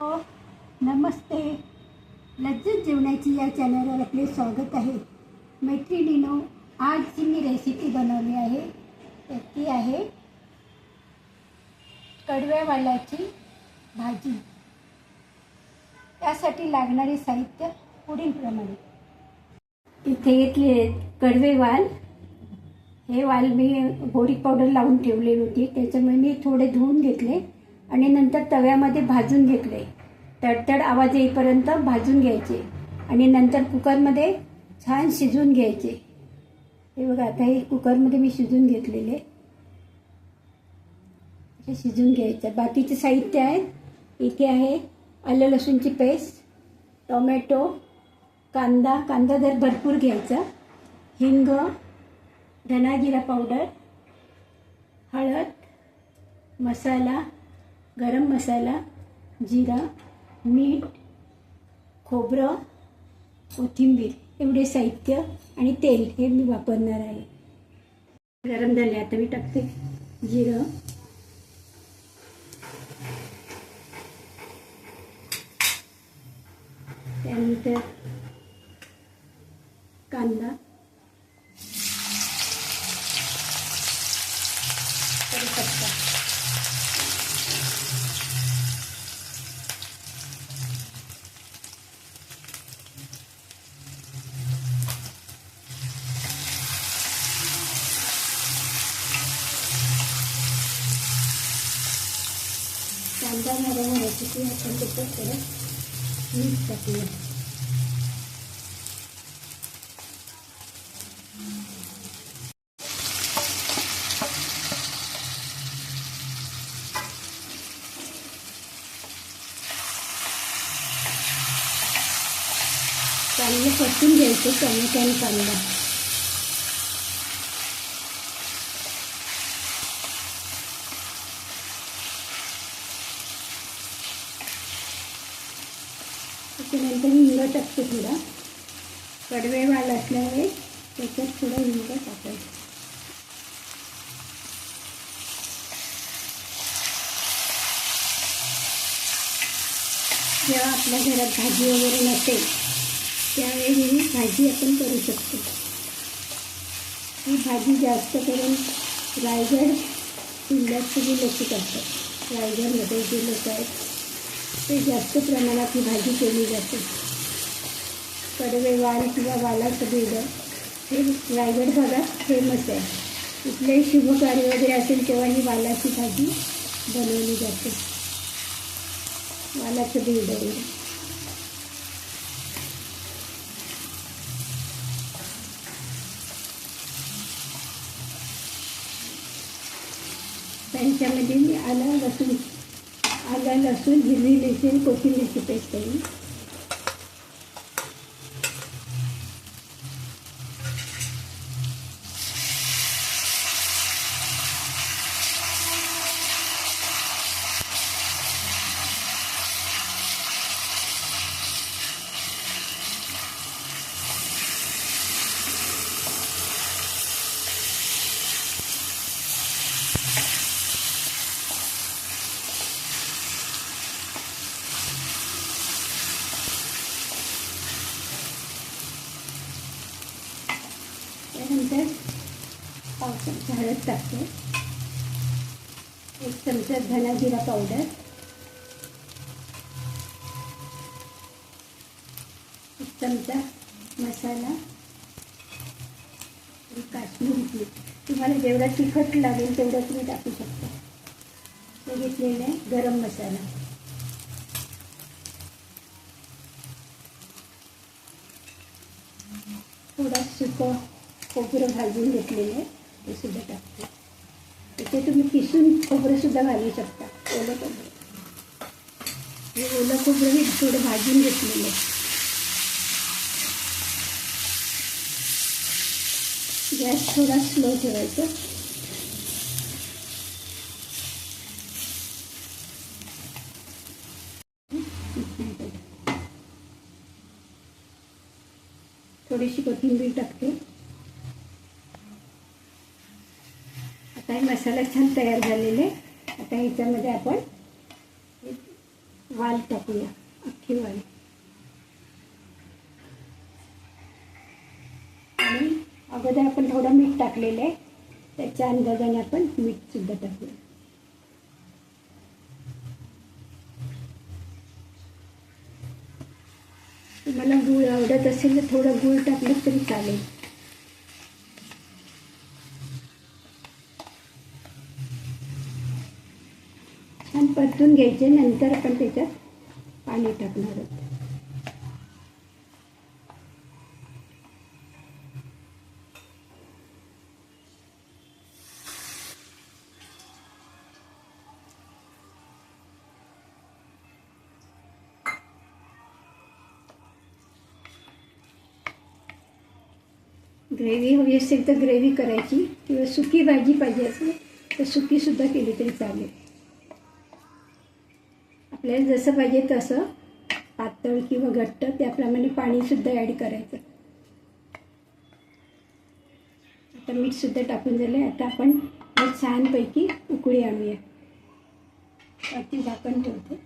हो नमस्ते. लज्जत जेवणाची या चॅनलवर आपले स्वागत आहे. मैत्रिणीनो आज जी मी रेसिपी बनवली आहे. तर ती आहे कडव्या वालाची भाजी. त्यासाठी लागणारे साहित्य पुढीलप्रमाणे इथे घेतले कडवे वाल. हे वाल मी बोरिक पावडर लावून ठेवलेली होती. त्याच्यामुळे मी थोडे धुवून घेतले. आणि नंतर तव्यामध्ये भाजून घेतले. तडतड आवाज येईपर्यंत भाजून घ्यायचे आणि नंतर कुकरमध्ये छान शिजून घ्यायचे. हे बघा आता हे कुकरमध्ये मी शिजून घेतलेले. शिजून घ्यायचं. बाकीचे साहित्य आहेत. इथे आहे आलं लसूणची पेस्ट टोमॅटो कांदा कांदा जर भरपूर घ्यायचा हिंग धना जिरा पावडर हळद मसाला गरम मसाला जिरा मीठ खोबरं कोथिंबीर एवढे साहित्य आणि तेल हे मी वापरणार आहे. गरम झाले आता मी टाकते जिरं. त्यानंतर कांदा कढीपत्ता कांदा नरम होण्यासाठी आपण त्याच्यात थोडं मीठ टाकूया चांगलं परतून घ्यायचं टोमॅटो आणि त्याच्यानंतर हिंग टाकते थोडा. कडवे वाल असल्यामुळे त्याच्यात थोडं हिंग टाकायचं. जेव्हा आपल्या घरात भाजी वगैरे नसेल त्यावेळी ही भाजी आपण करू शकतो. ही भाजी जास्त करून रायगड जिल्ह्यात सगळी लोक करतात. रायगडमध्ये जे लोक आहेत ते जास्त प्रमाणात ही भाजी केली जाते. कडवे वाल किंवा वालाचं बेडं हे रायगड भागात फेमस आहे. कुठलेही शुभ कार्य वगैरे असेल तेव्हा ही वालाची भाजी बनवली जाते. वालाचं बेडं वगैरे त्यांच्यामध्ये मी आलं लसूण लसूण हिरवी मिरची आणि कोथिंबीरची पेस्ट आहे चमचा पाव चमचा हळद टाकते. एक चमचा धना जिरा पावडर एक चमचा मसाला. काश्मीरी पीठ तुम्हाला जेवढा तिखट लागेल तेवढं तुम्ही टाकू शकता. हे घेतलेलं आहे गरम मसाला. थोडा सुकं खोबरं भाजून घेतलेलं आहे ते सुद्धा तुम्ही खोबरंसुद्धा घालू शकता ओलं खोबरं हे ओलं खोबरं मी थोडं भाजून घेतलेलं थोडा स्लो ठेवायचा थोडीशी कोथिंबीर टाकते आता हे मसाला छान तयार झालेले आता ह्याच्यामध्ये आपण वाल टाकूया अख्खी वाल. आणि अगोदर आपण थोडं मीठ टाकलेलं आहे. त्याच्या अंदाजाने आपण मीठ सुद्धा टाकूया. तुम्हाला गूळ आवडत असेल तर थोडं गूळ टाकलं तरी चालेल छान परतून घ्यायचे नंतर आपण त्याच्यात पाणी टाकणार आहोत. ग्रेव्ही हवी असेल तर ग्रेव्ही करायची. किंवा सुकी भाजी पाहिजे असेल तर सुकीसुद्धा केली तरी चालेल. आपल्याला जसं पाहिजे तसं पातळ किंवा घट्ट त्याप्रमाणे पाणीसुद्धा ॲड करायचं. आता मीठसुद्धा टाकून झालं आता आपण छानपैकी उकळी आणूया. वरती झाकण ठेवते.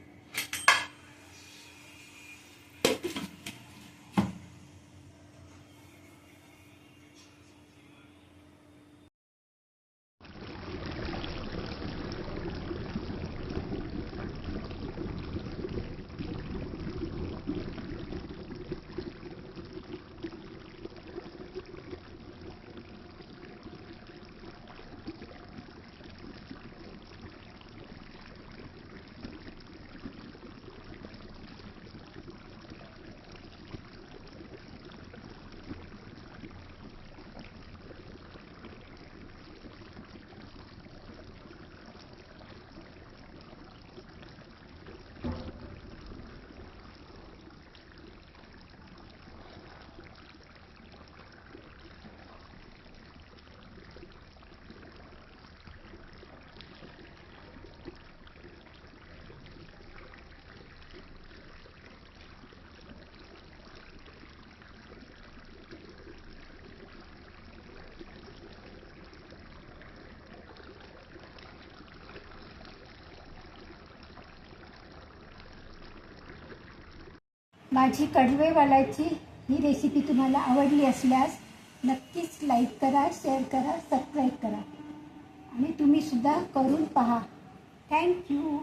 माझी कडवेवालाची ही रेसिपी तुम्हाला आवडली असल्यास नक्कीच लाईक करा शेअर करा सबस्क्राईब करा. आणि तुम्हीसुद्धा करून पहा. थँक्यू